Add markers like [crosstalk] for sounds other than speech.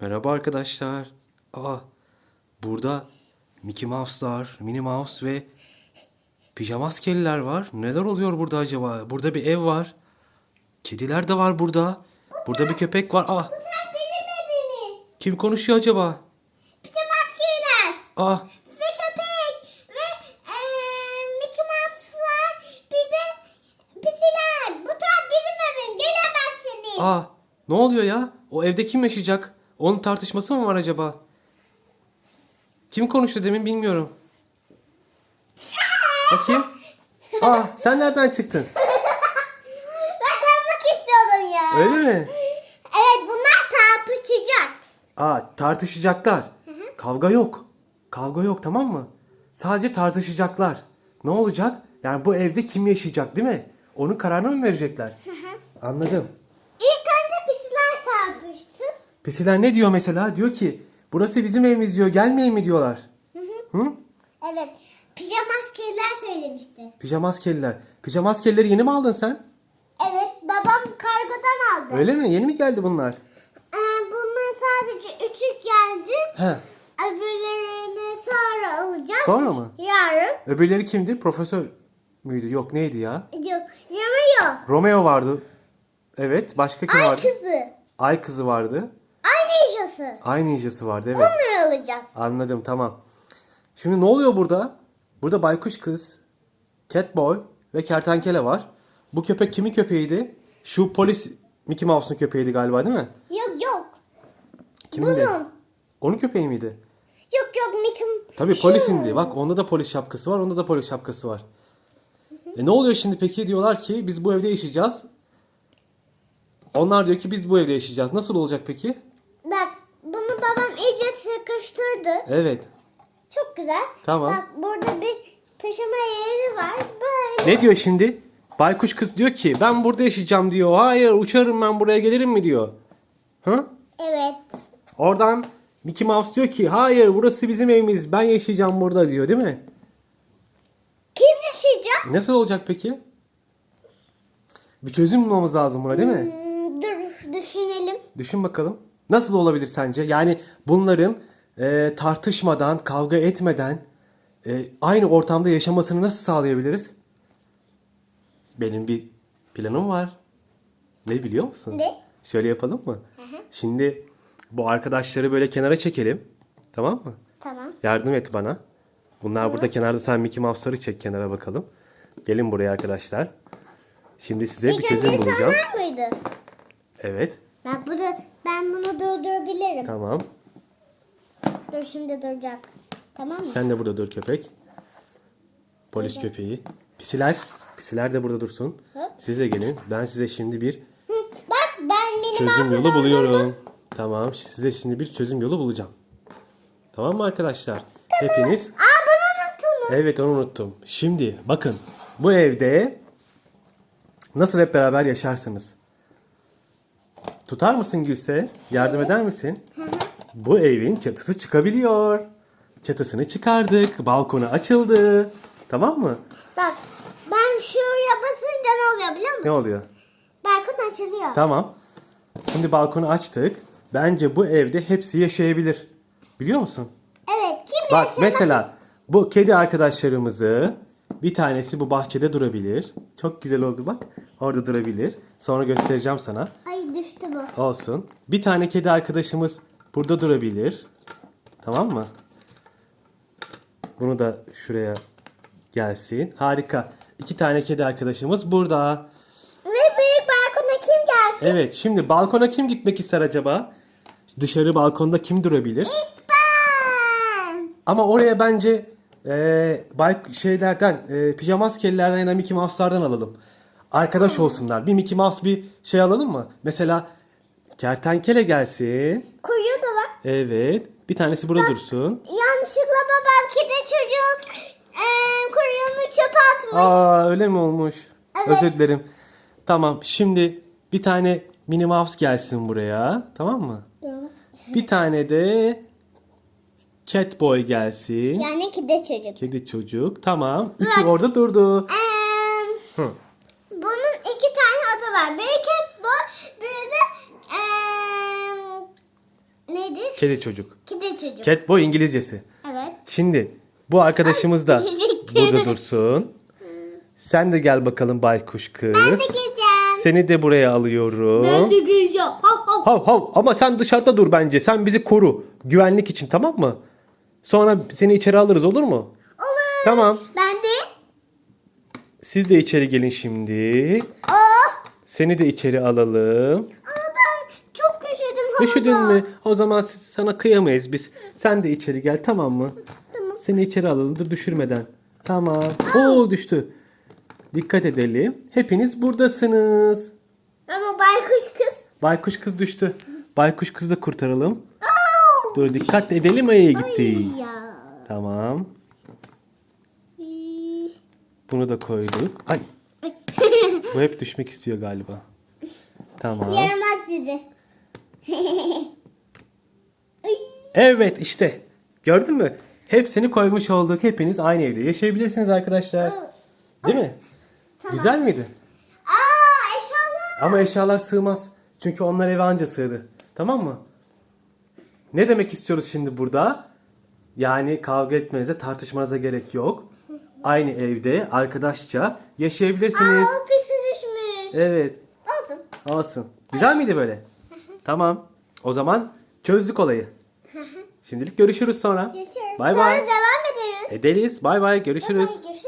Merhaba arkadaşlar. Aa, burada Mickey Mouse'lar, Minnie Mouse ve pijamaskeliler var. Neler oluyor burada acaba? Burada bir ev var. Kediler de var burada. Burada bir köpek var. Aa, kim konuşuyor acaba? Bizim askerler. Aa, Ve köpek. Ve Mickey Mouse'lar. Bir de pisiler. Bu taraf bizim evim. Gelemezsiniz. aa, ne oluyor ya? O evde kim yaşayacak? Onun tartışması mı var acaba? Kim konuştu demin bilmiyorum. Bakayım. Aa, sen nereden çıktın? [laughs] Saklanmak istiyordum ya. Öyle mi? Evet bunlar tartışacak. Aa tartışacaklar. Kavga yok. Kavga yok tamam mı? Sadece tartışacaklar. Ne olacak? Yani bu evde kim yaşayacak değil mi? Onun kararını mı verecekler? Anladım. İlk önce pisiler tartışsın. Pisiler ne diyor mesela? Diyor ki burası bizim evimiz diyor gelmeyin mi diyorlar. Hı? Evet. Pijama askerler söylemişti. Pijamaskeliler. Pijamaskelileri yeni mi aldın sen? Evet babam kargodan aldı. Öyle mi? Yeni mi geldi bunlar? Ee, bunlar sadece üçü geldi. He. Öbürlerini sonra alacağız. Sonra mı? Yarın. Öbürleri kimdi? Profesör müydü? Yok neydi ya? Yok. Yanıyor. Romeo vardı. Evet. Başka kim Ay vardı? kızı. Ay kızı vardı. Ay ninjası. Ay ninjası vardı evet. Onları alacağız. Anladım tamam. Şimdi ne oluyor burada? Burada baykuş kız, Catboy ve kertenkele var. Bu köpek kimin köpeğiydi? Şu polis Mickey Mouse'un köpeğiydi galiba değil mi? Yok yok. Kimindi? Bunun. Onun köpeği miydi? Yok yok Mickey. Tabii polisindi. Bak onda da polis şapkası var, onda da polis şapkası var. E ne oluyor şimdi peki? Diyorlar ki biz bu evde yaşayacağız. Onlar diyor ki biz bu evde yaşayacağız. Nasıl olacak peki? Bak sıkıştırdı. Evet. Çok güzel. Tamam. Bak burada bir taşıma yeri var. Böyle. Ne diyor şimdi? Baykuş kız diyor ki ben burada yaşayacağım diyor. Hayır uçarım ben buraya gelirim mi diyor. Hı? Evet. Oradan Mickey Mouse diyor ki hayır burası bizim evimiz ben yaşayacağım burada diyor değil mi? Kim yaşayacak? Nasıl olacak peki? Bir çözüm bulmamız lazım buna değil mi? Hmm, dur düşünelim. Düşün bakalım. Nasıl olabilir sence? Yani bunların e, tartışmadan, kavga etmeden e, aynı ortamda yaşamasını nasıl sağlayabiliriz? Benim bir planım var. Ne biliyor musun? Ne? Şöyle yapalım mı? Şimdi bu arkadaşları böyle kenara çekelim. Tamam mı? Tamam. Yardım et bana. Bunlar burada kenarda sen Mickey Mouse'ları çek kenara bakalım. Gelin buraya arkadaşlar. Şimdi size bir çözüm bulacağım. mıydı? Evet. Bak bunu, ben bunu durdurabilirim. Tamam. Dur şimdi duracak. Tamam mı? Sen de burada dur köpek. Polis köpeği. Pisiler. Pisiler de burada dursun. Hop. Siz de gelin. Ben size şimdi bir Hı, bak ben benim çözüm yolu buluyorum. Tamam. Size şimdi bir çözüm yolu bulacağım. Tamam mı arkadaşlar? Hepiniz. Aa bunu unuttunuz. Evet onu unuttum. Şimdi bakın. Bu evde nasıl hep beraber yaşarsınız? Tutar mısın Gülse? Yardım eder misin? Bu evin çatısı çıkabiliyor. Çatısını çıkardık. Balkonu açıldı. Tamam mı? Bak ben şuraya basınca ne oluyor biliyor musun? Ne oluyor? Balkon açılıyor. Tamam. Şimdi balkonu açtık. Bence bu evde hepsi yaşayabilir. Biliyor musun? Evet kim Bak yaşamak mesela bu kedi arkadaşlarımızı bir tanesi bu bahçede durabilir. Çok güzel oldu bak. Orada durabilir. Sonra göstereceğim sana. Ay düştü bu. Olsun. Bir tane kedi arkadaşımız burada durabilir. Tamam mı? Bunu da şuraya gelsin. Harika. İki tane kedi arkadaşımız burada. Ve büyük balkona kim gelsin? Evet şimdi balkona kim gitmek ister acaba? Dışarı balkonda kim durabilir? Ben. Ama oraya bence e, bay şeylerden, e, pijamaskelilerden ya da Mickey Mouse'lardan alalım. Arkadaş olsunlar. Bir Mickey Mouse bir şey alalım mı? Mesela kertenkele gelsin. Kuyu da var. Evet. Bir tanesi burada dursun. Yanlışlıkla babam kedi çocuğun eee kuyruğunu çöpe atmış. Aa öyle mi olmuş? Evet. Özür dilerim. Tamam şimdi bir tane Minnie Mouse gelsin buraya. Tamam mı? Bir tane de Catboy gelsin. Yani kedi çocuk. Kedi çocuk. Tamam. Üçü orada durdu. Eee, Hı. bunun iki tane adı var. Biri cat boy, biri de eee, neydi Kedi. Çocuk. Kedi çocuk. Catboy İngilizcesi. evet. Şimdi bu arkadaşımız da burada dursun. Sen de gel bakalım baykuş kız. Ben de gideceğim. Seni de buraya alıyorum. gideceğim. Hav hav. Hav hav ama sen dışarıda dur bence. Sen bizi koru. Güvenlik için tamam mı? Sonra seni içeri alırız olur mu? Olur. Tamam. Ben de. Siz de içeri gelin şimdi. Oh. Seni de içeri alalım. Ama ben çok üşüdüm havada. Üşüdün mü? O zaman s- sana kıyamayız biz. Sen de içeri gel tamam mı? Tamam. Seni içeri alalım dur düşürmeden. Tamam. Oo düştü. Dikkat edelim. Hepiniz buradasınız. Ama baykuş kız. Baykuş kız düştü. Baykuş kızı da kurtaralım. Dur dikkat edelim ayı gitti. Ya. Tamam. Bunu da koyduk. Ay [laughs] bu hep düşmek istiyor galiba. Tamam. Yaramaz sizi. [laughs] Evet işte. Gördün mü? Hepsini koymuş olduk. Hepiniz aynı evde yaşayabilirsiniz arkadaşlar. Değil mi? Güzel miydi? Aa eşyalar. Ama eşyalar sığmaz. Çünkü onlar eve anca sığdı. Tamam mı? Ne demek istiyoruz şimdi burada? Yani kavga etmenize, tartışmanıza gerek yok. Aynı evde arkadaşça yaşayabilirsiniz. Aa pisi düşmüş. Evet. Olsun. Olsun. Güzel miydi böyle? Tamam. O zaman çözdük olayı. [laughs] Şimdilik görüşürüz sonra. Görüşürüz. Bay Sonra bay. devam ederiz. Ederiz. Bay bay. Görüşürüz. Görüşürüz.